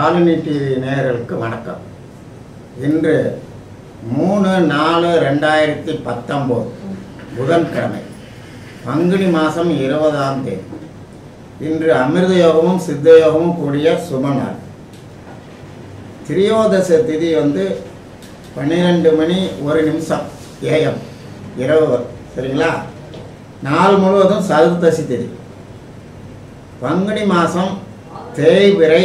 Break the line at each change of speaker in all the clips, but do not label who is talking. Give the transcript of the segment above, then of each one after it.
Colony TV நேயர்களுக்கு வணக்கம். இன்று மூணு நாலு ரெண்டாயிரத்தி பத்தொம்போது புதன்கிழமை பங்குனி மாதம் இருபதாம் தேதி. இன்று அமிர்த யோகமும் சித்த யோகமும் கூடிய சுப நாள். திரியோதச திதி வந்து பன்னிரெண்டு மணி ஒரு நிமிஷம் ஏஎம் இரவு சரிங்களா? நாள் முழுவதும் சதுர்த்தசி திதி. பங்குனி மாதம் தேய்பிறை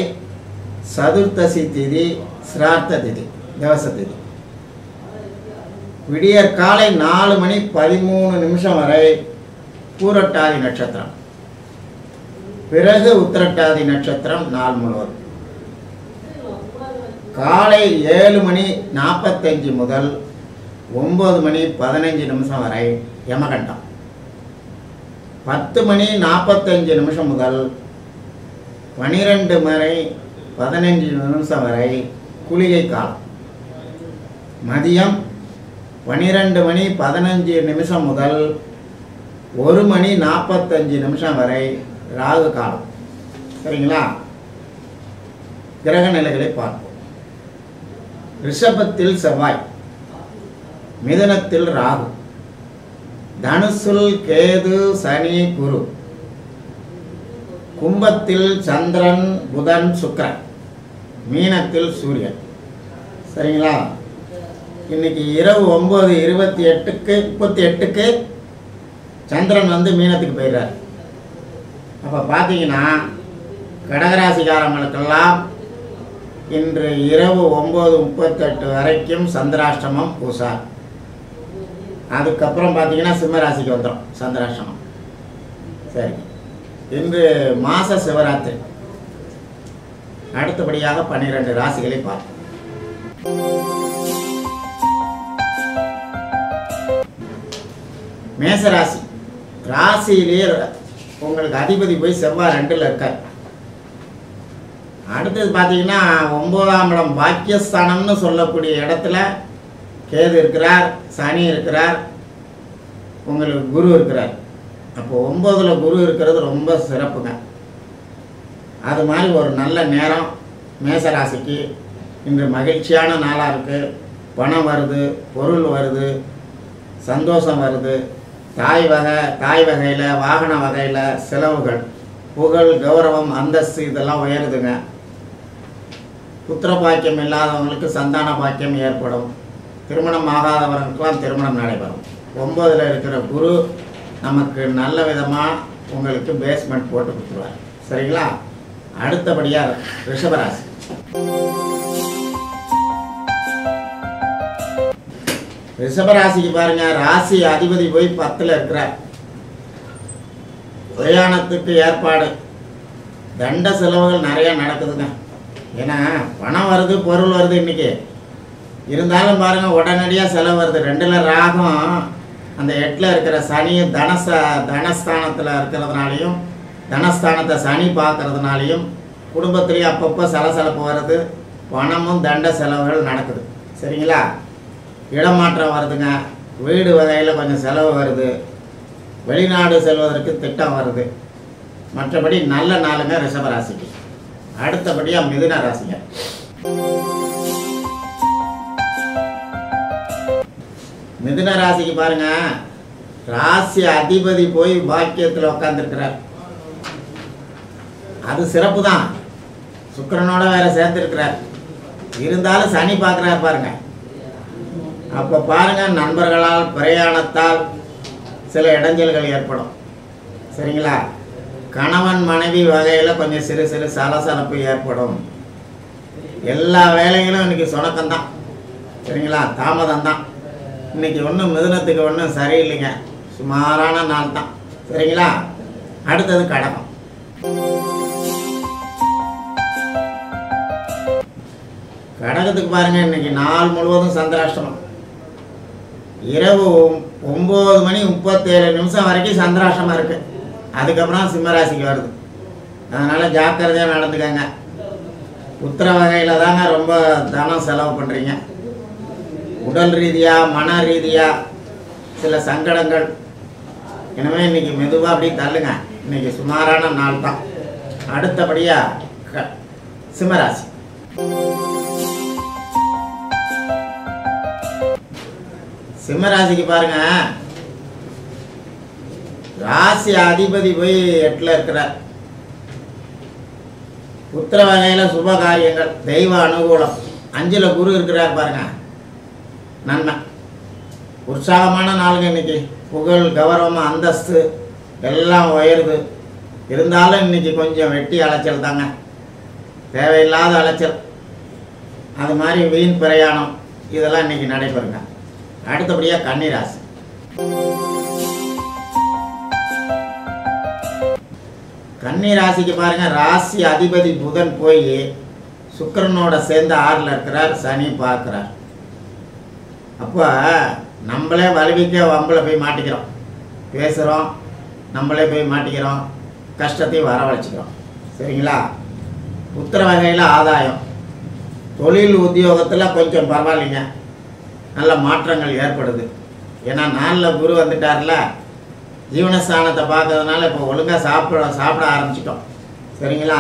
சதுர்த்தசி திதி சிரார்த்த திதி தவச திதி விடியற் காலை நாலு மணி பதிமூணு நிமிஷம் வரை பூரட்டாதி நட்சத்திரம். பிறகு உத்திரட்டாதி நட்சத்திரம் நாள் முழுவதும். காலை ஏழு மணி நாற்பத்தஞ்சு முதல் ஒம்பது மணி பதினஞ்சு நிமிஷம் வரை யமகண்டம். பத்து மணி நாற்பத்தஞ்சு நிமிஷம் முதல் பனிரெண்டு மணி பதினஞ்சு நிமிஷம் வரை குளிகை காலம் மதியம் பனிரெண்டு மணி பதினஞ்சு நிமிஷம் முதல் ஒரு மணி நாற்பத்தஞ்சு நிமிஷம் வரை ராகு காலம். சரிங்களா? கிரக நிலைகளை பார்ப்போம். ரிஷபத்தில் செவ்வாய் மிதனத்தில் ராகு தனுசுல் கேது சனி குரு. கும்பத்தில் சந்திரன் புதன் சுக்கரன். மீனத்தில் சூரியன். சரிங்களா? இன்னைக்கு இரவு ஒம்பது இருபத்தி எட்டுக்கு முப்பத்தி எட்டுக்கு சந்திரன் வந்து மீனத்துக்கு போயிடுறார். அப்போ பார்த்தீங்கன்னா கடகராசிக்காரங்களுக்கெல்லாம் இன்று இரவு ஒம்பது முப்பத்தெட்டு வரைக்கும் சந்திராஷ்டமம் பூசார் அதுக்கப்புறம் பார்த்தீங்கன்னா சிம்மராசிக்கு வந்துடும் சந்திராஷ்டமம். சரி. இன்று மாத சிவராத்திரி. அடுத்தபடியாக பன்னிரெண்டு ராசிகளை பார்ப்போம். மேசராசி ராசியிலே உங்களுக்கு அதிபதி போய் செவ்வாய் ரெண்டில் இருக்கார். அடுத்தது பார்த்தீங்கன்னா ஒன்பதாம் இடம் பாக்கியஸ்தானம்னு சொல்லக்கூடிய இடத்துல கேது இருக்கிறார் சனி இருக்கிறார் உங்களுக்கு குரு இருக்கிறார். அப்போ ஒம்பதில் குரு இருக்கிறது ரொம்ப சிறப்புங்க. அது மாதிரி ஒரு நல்ல நேரம் மேசராசிக்கு. இன்று மகிழ்ச்சியான நாளாக இருக்குது பணம் வருது பொருள் வருது சந்தோஷம் வருது. தாய் வகை தாய் வகையில் வாகன வகையில் செலவுகள் புகழ் கௌரவம் அந்தஸ்து இதெல்லாம் உயருதுங்க. புத்திர பாக்கியம் இல்லாதவங்களுக்கு சந்தான பாக்கியம் ஏற்படும். திருமணம் ஆகாதவர்களுக்கெல்லாம் திருமணம் நடைபெறும். ஒம்பதில் இருக்கிற குரு நமக்கு நல்ல விதமாக உங்களுக்கு பேஸ்மெண்ட் போட்டு கொடுத்துருவார். சரிங்களா? அடுத்தபடியாக ரிஷபராசி. ரிஷபராசிக்கு பாருங்க ராசி அதிபதி போய் பத்தில் இருக்கிறார். பிரயாணத்துக்கு ஏற்பாடு. தண்ட செலவுகள் நிறைய நடக்குதுங்க. ஏன்னா பணம் வருது பொருள் வருது இன்னைக்கு. இருந்தாலும் பாருங்க உடனடியாக செலவு வருது. ரெண்டுல ராகம் அந்த எட்டில் இருக்கிற சனியும் தனச தனஸ்தானத்தில் இருக்கிறதுனாலையும் தனஸ்தானத்தை சனி பார்க்கறதுனாலையும் குடும்பத்துலேயும் அப்பப்போ சலசலப்பு வருது பணமும் தண்ட செலவுகள் நடக்குது. சரிங்களா? இடமாற்றம் வருதுங்க. வீடு வகையில் கொஞ்சம் செலவு வருது. வெளிநாடு செல்வதற்கு திட்டம் வருது. மற்றபடி நல்ல நாளுங்க ரிஷபராசிக்கு. அடுத்தபடியாக மிதுன ராசிங்க. மிதுன ராசிக்கு பாருங்க. ராசி அதிபதி போய் பாக்கியத்தில் உட்காந்துருக்கிறார் அது சிறப்பு தான் சுக்கரனோட வேற சேர்ந்துருக்கிறார் இருந்தாலும் சனி பார்க்குறாரு பாருங்க. அப்போ பாருங்க நண்பர்களால் பிரயாணத்தால் சில இடைஞ்சல்கள் ஏற்படும். சரிங்களா? கணவன் மனைவி வகையில் கொஞ்சம் சிறு சிறு சலசலப்பு ஏற்படும். எல்லா வேலைகளும் இன்றைக்கி சுணக்கம்தான். சரிங்களா? தாமதம் தான் இன்னைக்கு ஒன்றும் மிதுனத்துக்கு ஒன்றும் சரியில்லைங்க. சுமாரான நாள் தான் சரிங்களா? அடுத்தது கடகம். கடகத்துக்கு பாருங்க இன்னைக்கு நாள் முழுவதும் சந்திராஷ்டமம். இரவு ஒம்பது மணி முப்பத்தேழு நிமிஷம் வரைக்கும் சந்திராஷ்டமாக இருக்கு. அதுக்கப்புறம் சிம்மராசிக்கு வருது. அதனால் ஜாக்கிரதையாக நடந்துக்கங்க. உத்தர வகையில் தாங்க ரொம்ப தனம் செலவு பண்ணுறீங்க உடல் ரீதியாக மன ரீதியாக சில சங்கடங்கள். இனிமேல் இன்னைக்கு மெதுவாக அப்படியே தள்ளுங்க. இன்னைக்கு சுமாரான நாள் தான். அடுத்தபடியாக க சிம்ம சிம்மராசிக்கு பாருங்க. ராசி அதிபதி போய் எட்டுல இருக்கிறார். புத்திர வகையில சுப காரியங்கள் தெய்வ அனுகூலம். அஞ்சுல குரு இருக்கிறார் பாருங்க. நன்மை. உற்சாகமான நாளுங்க இன்னைக்கு. புகழ் கௌரவம் அந்தஸ்து எல்லாம் உயருது. இருந்தாலும் இன்னைக்கு கொஞ்சம் வெட்டி அலைச்சல் தாங்க. தேவையில்லாத அலைச்சல். அது மாதிரி வீண் பிரயாணம். இதெல்லாம் இன்னைக்கு நடைபெறுங்க. அடுத்தபடியாக கன்னிராசி கன்னி ராசிக்கு பாருங்க ராசி அதிபதி புதன் போய் சுக்கரனோட சேர்ந்து ஆறில் இருக்கிறார் சனி பார்க்குறார். அப்போ நம்மளே வலுவிக்க வம்பளை போய் மாட்டிக்கிறோம். பேசுகிறோம் நம்மளே போய் மாட்டிக்கிறோம் கஷ்டத்தையும் வரவழைச்சிக்கிறோம். சரிங்களா? உத்தர வகையில் ஆதாயம். தொழில் உத்தியோகத்தில் கொஞ்சம் பரவாயில்லைங்க. நல்ல மாற்றங்கள் ஏற்படுது. ஏன்னா நாளில் குரு வந்துட்டார்ல ஜீவனஸ்தானத்தை பார்க்கறதுனால இப்போ ஒழுங்காக சாப்பிட சாப்பிட ஆரம்பிச்சிட்டோம். சரிங்களா?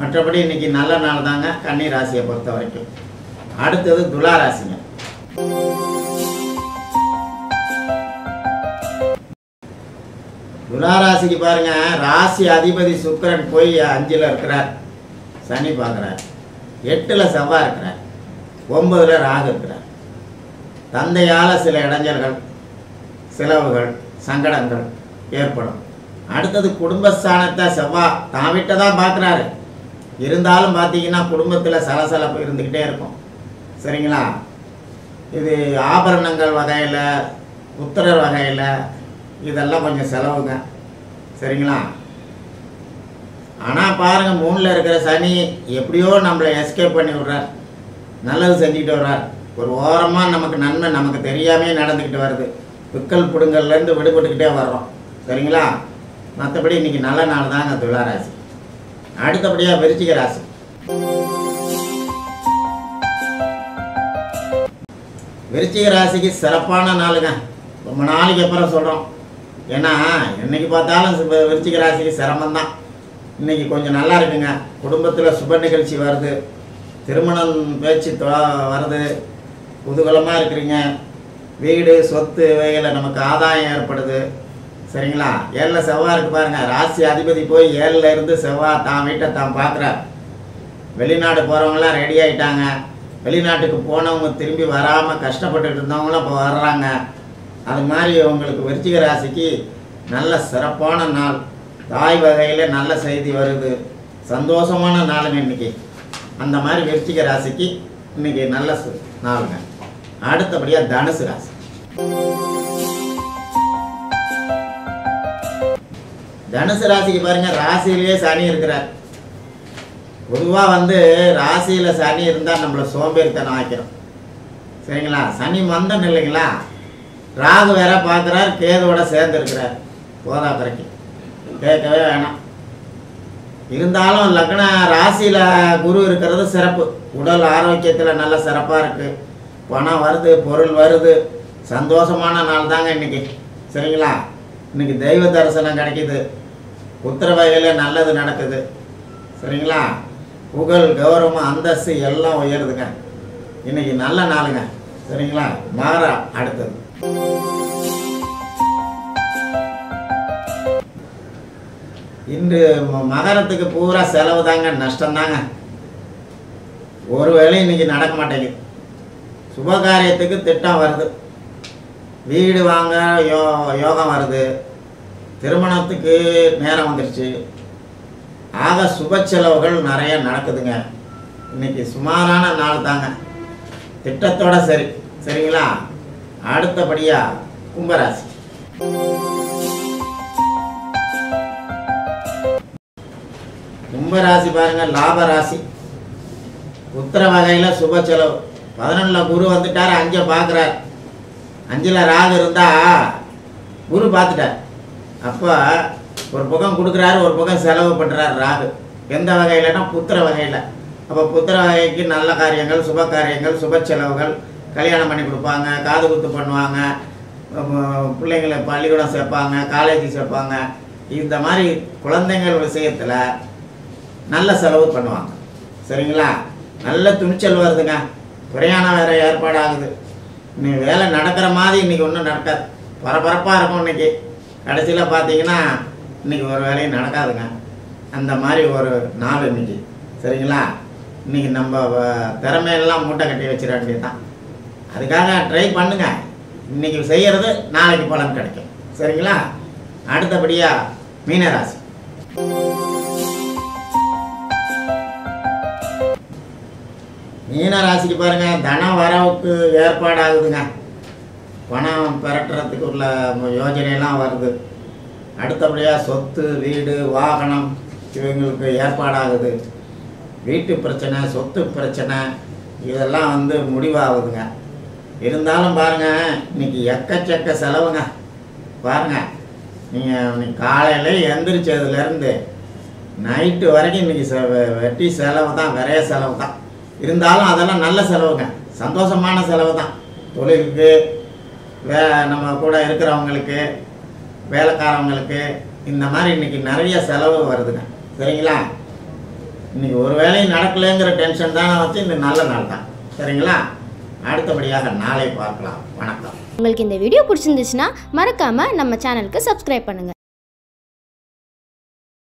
மற்றபடி இன்னைக்கு நல்ல நாள் தாங்க கன்னி ராசியை பொறுத்த வரைக்கும். அடுத்தது துலா ராசிங்க. துலா ராசிக்கு பாருங்க ராசி அதிபதி சுக்கிரன் போய் அஞ்சில் இருக்கிறார். சனி பார்க்குறார். எட்டில் செவ்வாய் இருக்கிறார். ஒன்பதுல ராகு இருக்கிறார். தந்தையால் சில இடைஞ்சல்கள் செலவுகள் சங்கடங்கள் ஏற்படும். அடுத்தது குடும்பஸ்தானத்தை செவ்வாய் தான் விட்ட தான் பார்க்குறாரு. இருந்தாலும் பார்த்தீங்கன்னா குடும்பத்தில் சலசலப்பு இருந்துக்கிட்டே இருக்கும். சரிங்களா? இது ஆபரணங்கள் வகையில் புத்திரர் வகையில் இதெல்லாம் கொஞ்சம் செலவுங்க. சரிங்களா? ஆனால் பாருங்கள் மூணில் இருக்கிற சனி எப்படியோ நம்மளை எஸ்கேப் பண்ணி விடுறார். நல்லது செஞ்சுக்கிட்டு வர்றார். ஒரு ஓரமாக நமக்கு நன்மை நமக்கு தெரியாமே நடந்துக்கிட்டு வருது. விக்கல் புடுங்கல்லேருந்து விடுபட்டுக்கிட்டே வர்றோம். சரிங்களா? மற்றபடி இன்னைக்கு நல்ல நாள் தாங்க துளாராசி. அடுத்தபடியாக விருச்சிக ராசி. விருச்சிக ராசிக்கு சிறப்பான நாளுங்க. ரொம்ப நாளைக்கு அப்புறம் சொல்கிறோம் ஏன்னா என்னைக்கு பார்த்தாலும் விருச்சிக ராசிக்கு சிரமம்தான். இன்னைக்கு கொஞ்சம் நல்லா இருக்குங்க. குடும்பத்தில் சுப நிகழ்ச்சி வருது. திருமணம் பேச்சு வருது. குதூகலமாக இருக்கிறீங்க. வீடு சொத்து இவைகளில் நமக்கு ஆதாயம் ஏற்படுது. சரிங்களா? ஏழில் செவ்வாய் இருக்கு பாருங்க. ராசி அதிபதி போய் ஏழில் இருந்து செவ்வாய் தான் வீட்டை தான் பார்க்குறார். வெளிநாடு போகிறவங்களாம் ரெடி ஆகிட்டாங்க வெளிநாட்டுக்கு போனவங்க திரும்பி வராமல் கஷ்டப்பட்டுட்டு இருந்தவங்களும் இப்போ வர்றாங்க. அது மாதிரி உங்களுக்கு விருச்சிக ராசிக்கு நல்ல சிறப்பான நாள். தாய் வகையில் நல்ல செய்தி வருது. சந்தோஷமான நாளுங்க இன்னைக்கு. அந்த மாதிரி விருச்சிக ராசிக்கு இன்னைக்கு நல்ல சு- நாளுங்க. அடுத்தபடியாக தனுசு ராசி. தனுசு ராசிக்கு பாருங்க ராசியிலேயே சனி இருக்கிறார். பொதுவாக வந்து ராசியில் சனி இருந்தால் நம்மளை சோம்பேறித்தனம் ஆக்கிறோம் சரிங்களா? சனி மந்தம் இல்லைங்களா? ராகு வேற பார்க்குறார் கேதுவோட சேர்ந்து இருக்கிறார். போதா பிறகு கேட்கவே வேணாம். இருந்தாலும் லக்ன ராசியில் குரு இருக்கிறது சிறப்பு. உடல் ஆரோக்கியத்தில் நல்ல சிறப்பாக இருக்குது பணம் வருது பொருள் வருது. சந்தோஷமான நாள் தாங்க இன்னைக்கு. சரிங்களா? இன்னைக்கு தெய்வ தரிசனம் கிடைக்கிது. உத்தரவகையில் நல்லது நடக்குது. சரிங்களா? புகழ் கௌரவம் அந்தஸ்து எல்லாம் உயருதுங்க. இன்னைக்கு நல்ல நாளுங்க. சரிங்களா? மகரா அடுத்தது. இன்று மகரத்துக்கு பூரா செலவு தாங்க நஷ்டம் தாங்க ஒரு வேளை இன்னைக்கு நடக்க மாட்டேங்குது. சுபகாரியத்துக்கு திட்டம் வருது. வீடு வாங்க யோ யோகம் வருது. திருமணத்துக்கு நேரம் வந்துருச்சு. ஆக சுப செலவுகள் நிறைய நடக்குதுங்க. இன்னைக்கு சுமாரான நாள் தாங்க. திட்டத்தோட சரி சரிங்களா? அடுத்தபடியா கும்பராசி. கும்பராசி பாருங்க லாப ராசி. உத்தர வகையில் சுப செலவு. பதினொன்றில் குரு வந்துட்டார் அஞ்சை பார்க்குறார் அஞ்சில் ராகு இருந்தால் குரு பார்த்துட்டார் அப்போ ஒரு பக்கம் கொடுக்குறாரு ஒரு பக்கம் செலவு பண்ணுறாரு ராகு. எந்த வகையிலனா புத்திர வகையில். அப்போ புத்திர வகைக்கு நல்ல காரியங்கள் சுப காரியங்கள் சுப செலவுகள் கல்யாணம் பண்ணி கொடுப்பாங்க காது குத்து பண்ணுவாங்க பிள்ளைங்களை பள்ளிக்கூடம் சேர்ப்பாங்க காலேஜ் சேர்ப்பாங்க. இந்த மாதிரி குழந்தைங்கள் விஷயத்தில் நல்ல செலவு பண்ணுவாங்க. சரிங்களா? நல்ல துணிச்சல் வருதுங்க. பிரயாணம் வேற ஏற்பாடாகுது. இன்னைக்கு வேலை நடக்கிற மாதிரி இன்னைக்கு ஒன்றும் நடக்காது. பரபரப்பாக இருக்கும் இன்னைக்கு. கடைசியில் பார்த்தீங்கன்னா இன்னைக்கு ஒரு வேலையும் நடக்காதுங்க. அந்த மாதிரி ஒரு நாள் இன்னைக்கு. சரிங்களா? இன்னைக்கு நம்ம திறமையெல்லாம் மூட்டை கட்டி வச்சிட வேண்டியதுதான். அதுக்காக ட்ரை பண்ணுங்க. இன்னைக்கு செய்யறது நாளைக்கு பலன் கிடைக்கும். சரிங்களா? அடுத்தபடியாக மீனராசி. மீன ராசிக்கு பாருங்க தன வரவுக்கு ஏற்பாடாகுதுங்க. பணம் பெரட்டுறதுக்கு உள்ள யோஜனையெல்லாம் வருது. அடுத்தபடியாக சொத்து வீடு வாகனம் இவங்களுக்கு ஏற்பாடாகுது. வீட்டு பிரச்சனை சொத்து பிரச்சனை இதெல்லாம் வந்து முடிவாகுதுங்க. இருந்தாலும் பாருங்கள் இன்றைக்கி எக்கச்சக்க செலவுங்க. பாருங்கள் நீங்கள் இன்னைக்கு காலையில் எந்திரிச்சதுலேருந்து நைட்டு வரைக்கும் இன்றைக்கி செ வெட்டி செலவு தான் விரைய செலவு தான். இருந்தாலும் அதெல்லாம் நல்ல செலவுங்க. சந்தோஷமான செலவு தான் தொழிலுக்கு வே நம்ம கூட இருக்கிறவங்களுக்கு வேலைக்காரவங்களுக்கு இந்த மாதிரி இன்னைக்கு நிறைய செலவு வருதுங்க. சரிங்களா? இன்றைக்கி ஒரு வேலையும் நடக்கலைங்கிற டென்ஷன் தானே வச்சு இந்த நல்ல நாள் தான். சரிங்களா? அடுத்தபடியாக நாளை பார்க்கலாம். வணக்கம்.
உங்களுக்கு இந்த வீடியோ பிடிச்சிருந்துச்சுன்னா மறக்காமல் நம்ம சேனலுக்கு சப்ஸ்கிரைப் பண்ணுங்கள்